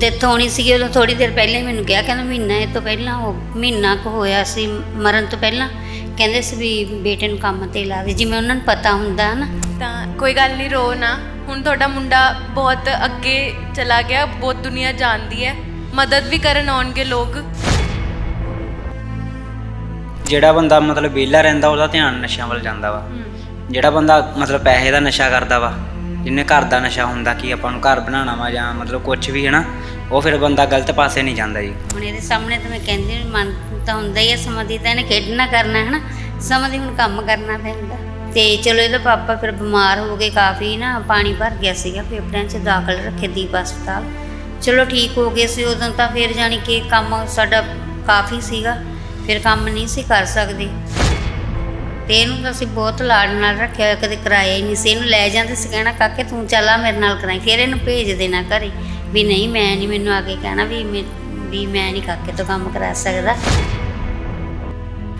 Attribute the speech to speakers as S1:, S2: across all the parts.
S1: Death ਹੋਣੀ ਸੀਗੀ ਉਦੋਂ ਥੋੜੀ ਦੇਰ ਪਹਿਲਾਂ ਹੀ ਮੈਨੂੰ ਕਿਹਾ ਕਹਿੰਦਾ ਮਹੀਨਾ ਇਹ ਤੋਂ ਪਹਿਲਾਂ ਉਹ ਮਹੀਨਾ ਕੁ ਹੋਇਆ ਸੀ ਮਰਨ ਤੋਂ ਪਹਿਲਾਂ। ਕਹਿੰਦੇ ਸੀ ਵੀ ਬੇਟੇ ਨੂੰ ਕੰਮ ਤੇ ਲਾ ਦੇ ਜਿਵੇਂ ਉਹਨਾਂ ਨੂੰ ਪਤਾ ਹੁੰਦਾ ਨਾ।
S2: ਤਾਂ ਕੋਈ ਗੱਲ ਨਹੀਂ ਰੋ ਨਾ। ਹੁਣ ਤੁਹਾਡਾ ਮੁੰਡਾ ਬਹੁਤ ਅੱਗੇ ਚਲਾ ਗਿਆ ਬਹੁਤ ਦੁਨੀਆ ਜਾਣਦੀ ਹੈ। ਮਦਦ ਵੀ ਕਰਨ ਆਉਣਗੇ ਲੋਕ।
S3: ਜਿਹੜਾ ਬੰਦਾ ਮਤਲਬ ਵਿਹਲਾ ਰਹਿੰਦਾ ਉਹਦਾ ਧਿਆਨ ਨਸ਼ਿਆਂ ਵੱਲ ਜਾਂਦਾ ਵਾ। ਜਿਹੜਾ ਬੰਦਾ ਮਤਲਬ ਪੈਸੇ ਦਾ ਨਸ਼ਾ ਕਰਦਾ ਵਾ ਜਿਹਨੇ ਘਰ ਦਾ ਨਸ਼ਾ ਹੁੰਦਾ ਕਿ ਆਪਾਂ ਨੂੰ ਘਰ ਬਣਾਉਣਾ ਵਾ ਜਾਂ ਮਤਲਬ ਕੁਝ ਵੀ ਹੈ ਉਹ ਫਿਰ ਬੰਦਾ ਗਲਤ ਪਾਸੇ ਨਹੀਂ ਜਾਂਦਾ ਜੀ।
S1: ਹੁਣ ਇਹਦੇ ਸਾਹਮਣੇ ਤਾਂ ਮੈਂ ਕਹਿੰਦੀ ਹਾਂ, ਮਨ ਤਾਂ ਹੁੰਦਾ ਹੀ ਹੈ ਸਮਾਧੀ ਤਾਂ ਇਹਨੇ ਖੇਡਣਾ ਕਰਨਾ ਹੈ ਨਾ ਸਮਾਧੀ ਹੁਣ ਕੰਮ ਕਰਨਾ ਪੈਂਦਾ। ਤੇ ਚਲੋ ਇਹਦਾ ਪਾਪਾ ਫਿਰ ਬਿਮਾਰ ਹੋ ਗਏ ਕਾਫੀ ਨਾ ਪਾਣੀ ਭਰ ਗਿਆ ਸੀਗਾ ਫੇਫੜਿਆਂ 'ਚ ਦਾਖਲ ਰੱਖੇ ਦੀਪ ਹਸਪਤਾਲ। ਚਲੋ ਠੀਕ ਹੋ ਗਏ ਸੀ ਉਦੋਂ ਤਾਂ ਫਿਰ ਜਾਣੀ ਕਿ ਕੰਮ ਸਾਡਾ ਕਾਫੀ ਸੀਗਾ ਫਿਰ ਕੰਮ ਨਹੀਂ ਸੀ ਕਰ ਸਕਦੇ। ਤੇ ਇਹਨੂੰ ਤਾਂ ਅਸੀਂ ਬਹੁਤ ਲਾਡ ਨਾਲ ਰੱਖਿਆ ਹੋਇਆ, ਕਦੇ ਕਰਾਇਆ ਹੀ ਨਹੀਂ ਸੀ। ਇਹਨੂੰ ਲੈ ਜਾਂਦੇ ਸੀ, ਕਹਿਣਾ, ਕਾਕੇ, ਤੂੰ ਚੱਲ ਆ ਮੇਰੇ ਨਾਲ ਕਰਾਈ। ਫਿਰ ਇਹਨੂੰ ਭੇਜ ਦੇਣਾ ਘਰੇ ਵੀ ਨਹੀਂ, ਮੈਂ ਨਹੀਂ ਮੈਨੂੰ ਆ ਕੇ ਕਹਿਣਾ ਵੀ ਮੈਂ ਵੀ ਮੈਂ ਨਹੀਂ ਕਾਕੇ ਤੋਂ ਕੰਮ ਕਰਾ ਸਕਦਾ।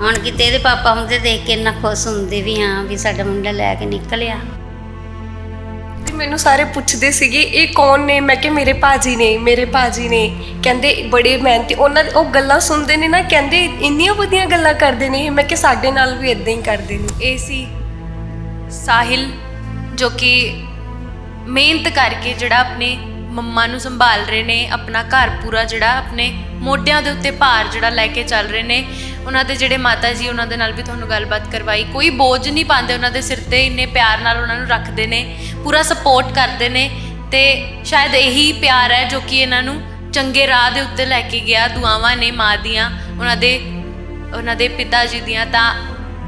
S1: ਹੁਣ ਕਿਤੇ ਇਹਦੇ ਪਾਪਾ ਹੁੰਦੇ ਦੇਖ ਕੇ ਇੰਨਾ ਖੁਸ਼ ਹੁੰਦੇ ਵੀ ਹਾਂ, ਵੀ ਸਾਡਾ ਮੁੰਡਾ ਲੈ ਕੇ ਨਿਕਲਿਆ।
S4: ਮੈਨੂੰ ਸਾਰੇ ਪੁੱਛਦੇ ਸੀਗੇ, ਇਹ ਕੌਣ ਨੇ? ਮੈਂ ਕਿ ਮੇਰੇ ਭਾਜੀ ਨੇ, ਮੇਰੇ ਭਾਜੀ ਨੇ। ਕਹਿੰਦੇ ਬੜੇ ਮਿਹਨਤੀ, ਉਹਨਾਂ ਉਹ ਗੱਲਾਂ ਸੁਣਦੇ ਨੇ ਨਾ, ਕਹਿੰਦੇ ਇੰਨੀਆਂ ਵਧੀਆ ਗੱਲਾਂ ਕਰਦੇ ਨੇ। ਇਹ ਮੈਂ ਕਿ ਸਾਡੇ ਨਾਲ ਵੀ ਇਦਾਂ ਹੀ ਕਰਦੇ ਨੇ।
S2: ਇਹ ਸੀ ਸਾਹਿਲ, ਜੋ ਕਿ ਮਿਹਨਤ ਕਰਕੇ ਜਿਹੜਾ ਆਪਣੇ ਮੰਮਾ ਨੂੰ ਸੰਭਾਲ ਰਹੇ ਨੇ, ਆਪਣਾ ਘਰ ਪੂਰਾ ਜਿਹੜਾ, ਆਪਣੇ ਮੋਢਿਆਂ ਦੇ ਉੱਤੇ ਭਾਰ ਜਿਹੜਾ ਲੈ ਕੇ ਚੱਲ ਰਹੇ ਨੇ। ਉਹਨਾਂ ਦੇ ਜਿਹੜੇ ਮਾਤਾ ਜੀ, ਉਹਨਾਂ ਦੇ ਨਾਲ ਵੀ ਤੁਹਾਨੂੰ ਗੱਲਬਾਤ ਕਰਵਾਈ। ਕੋਈ ਬੋਝ ਨਹੀਂ ਪਾਉਂਦੇ, ਉਹਨਾਂ ਦੇ ਸਿਰ ਤੇ ਇੰਨੇ ਪਿਆਰ ਨਾਲ ਉਹਨਾਂ ਨੂੰ ਰੱਖਦੇ ਨੇ। ਪੂਰਾ ਸਪੋਰਟ ਕਰਦੇ ਨੇ ਤੇ ਸ਼ਾਇਦ ਇਹੀ ਪਿਆਰ ਹੈ ਜੋ ਕਿ ਇਹਨਾਂ ਨੂੰ ਚੰਗੇ ਰਾਹ ਦੇ ਉੱਤੇ ਲੈ ਕੇ ਗਿਆ, ਦੁਆਵਾਂ ਨੇ ਮਾਂ ਦੀਆਂ ਉਹਨਾਂ ਦੇ ਉਹਨਾਂ ਦੇ ਪਿਤਾ ਜੀ ਦੀਆਂ। ਤਾਂ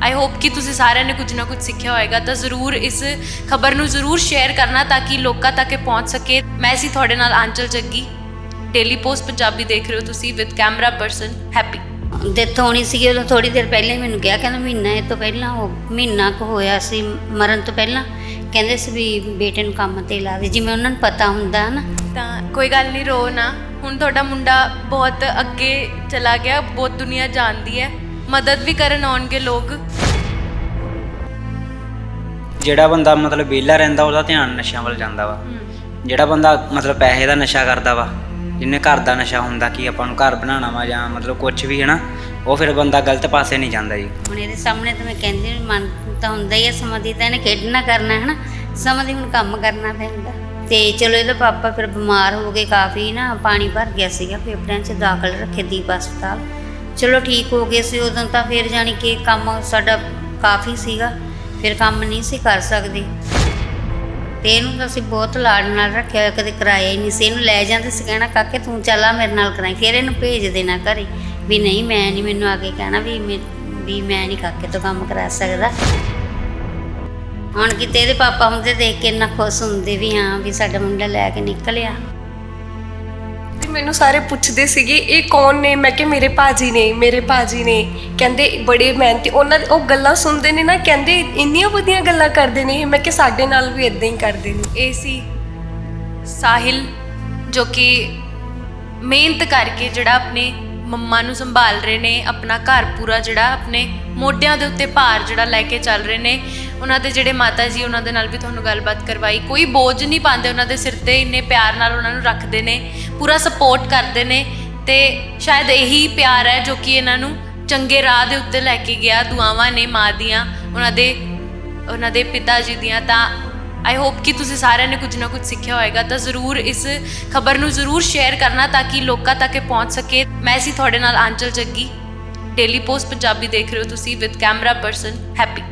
S2: ਆਈ ਹੋਪ ਕਿ ਤੁਸੀਂ ਸਾਰਿਆਂ ਨੇ ਕੁਝ ਨਾ ਕੁਝ ਸਿੱਖਿਆ ਹੋਏਗਾ। ਤਾਂ ਜ਼ਰੂਰ ਇਸ ਖਬਰ ਨੂੰ ਜ਼ਰੂਰ ਸ਼ੇਅਰ ਕਰਨਾ ਤਾਂ ਕਿ ਲੋਕਾਂ ਤੱਕ ਇਹ ਪਹੁੰਚ ਸਕੇ। ਮੈਂ ਸੀ ਤੁਹਾਡੇ ਨਾਲ ਆਂਚਲ ਜੱਗੀ। ਡੇਲੀ ਪੋਸਟ ਪੰਜਾਬੀ ਦੇਖ ਰਹੇ ਹੋ ਤੁਸੀਂ with camera person happy
S1: death ਹੋਣੀ ਸੀਗੀ ਉਦੋਂ ਥੋੜੀ ਦੇਰ ਪਹਿਲਾਂ ਹੀ ਮੈਨੂੰ ਕਿਹਾ ਕਹਿੰਦਾ ਮਹੀਨਾ ਇਹ ਤੋਂ ਪਹਿਲਾਂ ਉਹ ਮਹੀਨਾ ਕੁ ਹੋਇਆ ਸੀ ਮਰਨ ਤੋਂ ਪਹਿਲਾਂ। ਕਹਿੰਦੇ ਸੀ ਵੀ ਬੇਟੇ ਨੂੰ ਕੰਮ ਤੇ ਲਾ ਦੇ ਜਿਵੇਂ ਉਹਨਾਂ ਨੂੰ ਪਤਾ ਹੁੰਦਾ ਨਾ
S2: ਤਾਂ ਕੋਈ ਗੱਲ ਨਹੀਂ ਰੋ ਨਾ। ਹੁਣ ਤੁਹਾਡਾ ਮੁੰਡਾ ਬਹੁਤ ਅੱਗੇ ਚਲਾ ਗਿਆ ਬਹੁਤ ਦੁਨੀਆ ਜਾਣਦੀ ਹੈ। ਮਦਦ ਵੀ ਕਰਨ ਆਉਣਗੇ ਲੋਕ।
S3: ਜਿਹੜਾ ਬੰਦਾ ਮਤਲਬ ਵਿਹਲਾ ਰਹਿੰਦਾ ਉਹਦਾ ਧਿਆਨ ਨਸ਼ਿਆਂ ਵੱਲ ਜਾਂਦਾ ਵਾ। ਜਿਹੜਾ ਬੰਦਾ ਮਤਲਬ ਪੈਸੇ ਦਾ ਨਸ਼ਾ ਕਰਦਾ ਵਾ ਜਿਹਨੇ ਘਰ ਦਾ ਨਸ਼ਾ ਹੁੰਦਾ ਕਿ ਆਪਾਂ ਨੂੰ ਘਰ ਬਣਾਉਣਾ ਵਾ ਜਾਂ ਮਤਲਬ ਕੁਝ ਵੀ ਹੈ ਉਹ ਫਿਰ ਬੰਦਾ ਗਲਤ ਪਾਸੇ ਨਹੀਂ ਜਾਂਦਾ ਜੀ।
S1: ਹੁਣ ਇਹਦੇ ਸਾਹਮਣੇ ਤਾਂ ਮੈਂ ਕਹਿੰਦੀ ਹਾਂ, ਮਨ ਤਾਂ ਹੁੰਦਾ ਹੀ ਹੈ ਸਮਾਧੀ ਤਾਂ ਇਹਨੇ ਖੇਡਣਾ ਕਰਨਾ ਹੈ ਨਾ ਸਮਾਧੀ ਹੁਣ ਕੰਮ ਕਰਨਾ ਪੈਂਦਾ। ਤੇ ਚਲੋ ਇਹਦਾ ਪਾਪਾ ਫਿਰ ਬਿਮਾਰ ਹੋ ਗਏ ਕਾਫੀ ਨਾ ਪਾਣੀ ਭਰ ਗਿਆ ਸੀਗਾ ਫੇਫੜਿਆਂ 'ਚ ਦਾਖਲ ਰੱਖੇ ਦੀਪ ਹਸਪਤਾਲ। ਚਲੋ ਠੀਕ ਹੋ ਗਏ ਸੀ ਉਦੋਂ ਤਾਂ ਫਿਰ ਜਾਣੀ ਕਿ ਕੰਮ ਸਾਡਾ ਕਾਫੀ ਸੀਗਾ ਫਿਰ ਕੰਮ ਨਹੀਂ ਸੀ ਕਰ ਸਕਦੇ। ਤੇ ਇਹਨੂੰ ਤਾਂ ਅਸੀਂ ਬਹੁਤ ਲਾਡ ਨਾਲ ਰੱਖਿਆ ਹੋਇਆ, ਕਦੇ ਕਰਾਇਆ ਹੀ ਨਹੀਂ ਸੀ। ਇਹਨੂੰ ਲੈ ਜਾਂਦੇ ਸੀ ਕਹਿਣਾ, ਕਾਕੇ, ਤੂੰ ਚੱਲ ਆ ਮੇਰੇ ਨਾਲ ਕਰਾਈ। ਫਿਰ ਇਹਨੂੰ ਭੇਜ ਦੇਣਾ ਘਰੇ ਵੀ ਨਹੀਂ, ਮੈਂ ਨਹੀਂ ਮੈਨੂੰ ਆ ਕੇ ਕਹਿਣਾ ਵੀ ਮੈਂ ਵੀ ਮੈਂ ਨਹੀਂ ਕਾਕੇ ਤੋਂ ਕੰਮ ਕਰਾ ਸਕਦਾ। ਹੁਣ ਕਿਤੇ ਇਹਦੇ ਪਾਪਾ ਹੁੰਦੇ ਦੇਖ ਕੇ ਇੰਨਾ ਖੁਸ਼ ਹੁੰਦੇ ਵੀ ਹਾਂ, ਵੀ ਸਾਡਾ ਮੁੰਡਾ ਲੈ ਕੇ ਨਿਕਲਿਆ।
S4: ਮੈਨੂੰ ਸਾਰੇ ਪੁੱਛਦੇ ਸੀਗੇ, ਇਹ ਕੌਣ ਨੇ? ਮੈਂ ਕਿ ਮੇਰੇ ਭਾਜੀ ਨੇ, ਮੇਰੇ ਭਾਜੀ ਨੇ। ਕਹਿੰਦੇ ਬੜੇ ਮਿਹਨਤੀ, ਉਹਨਾਂ ਉਹ ਗੱਲਾਂ ਸੁਣਦੇ ਨੇ ਨਾ, ਕਹਿੰਦੇ ਇੰਨੀਆਂ ਵਧੀਆ ਗੱਲਾਂ ਕਰਦੇ ਨੇ। ਮੈਂ ਕਿ ਸਾਡੇ ਨਾਲ ਵੀ ਇਦਾਂ ਹੀ ਕਰਦੇ ਨੇ।
S2: ਇਹ ਸੀ ਸਾਹਿਲ, ਜੋ ਕਿ ਮਿਹਨਤ ਕਰਕੇ ਜਿਹੜਾ ਆਪਣੇ ਮੰਮਾ ਨੂੰ ਸੰਭਾਲ ਰਹੇ ਨੇ, ਆਪਣਾ ਘਰ ਪੂਰਾ ਜਿਹੜਾ ਆਪਣੇ ਮੋਢਿਆਂ ਦੇ ਉੱਤੇ ਭਾਰ ਜਿਹੜਾ ਲੈ ਕੇ ਚੱਲ ਰਹੇ ਨੇ। ਉਹਨਾਂ ਦੇ ਜਿਹੜੇ ਮਾਤਾ ਜੀ, ਉਹਨਾਂ ਦੇ ਨਾਲ ਵੀ ਤੁਹਾਨੂੰ ਗੱਲਬਾਤ ਕਰਵਾਈ। ਕੋਈ ਬੋਝ ਨਹੀਂ ਪਾਉਂਦੇ, ਉਹਨਾਂ ਦੇ ਸਿਰ ਤੇ ਇੰਨੇ ਪਿਆਰ ਨਾਲ ਉਹਨਾਂ ਨੂੰ ਰੱਖਦੇ ਨੇ। ਪੂਰਾ ਸਪੋਰਟ ਕਰਦੇ ਨੇ ਤੇ ਸ਼ਾਇਦ ਇਹੀ ਪਿਆਰ ਹੈ ਜੋ ਕਿ ਇਹਨਾਂ ਨੂੰ ਚੰਗੇ ਰਾਹ ਦੇ ਉੱਤੇ ਲੈ ਕੇ ਗਿਆ, ਦੁਆਵਾਂ ਨੇ ਮਾਂ ਦੀਆਂ ਉਹਨਾਂ ਦੇ ਉਹਨਾਂ ਦੇ ਪਿਤਾ ਜੀ ਦੀਆਂ। ਤਾਂ ਆਈ ਹੋਪ ਕਿ ਤੁਸੀਂ ਸਾਰਿਆਂ ਨੇ ਕੁਝ ਨਾ ਕੁਝ ਸਿੱਖਿਆ ਹੋਏਗਾ। ਤਾਂ ਜ਼ਰੂਰ ਇਸ ਖਬਰ ਨੂੰ ਜ਼ਰੂਰ ਸ਼ੇਅਰ ਕਰਨਾ ਤਾਂ ਕਿ ਲੋਕਾਂ ਤੱਕ ਇਹ ਪਹੁੰਚ ਸਕੇ। ਮੈਂ ਸੀ ਤੁਹਾਡੇ ਨਾਲ ਆਂਚਲ ਜੱਗੀ। ਡੇਲੀ ਪੋਸਟ ਪੰਜਾਬੀ ਦੇਖ ਰਹੇ ਹੋ ਤੁਸੀਂ ਵਿਦ ਕੈਮਰਾ ਪਰਸਨ ਹੈਪੀ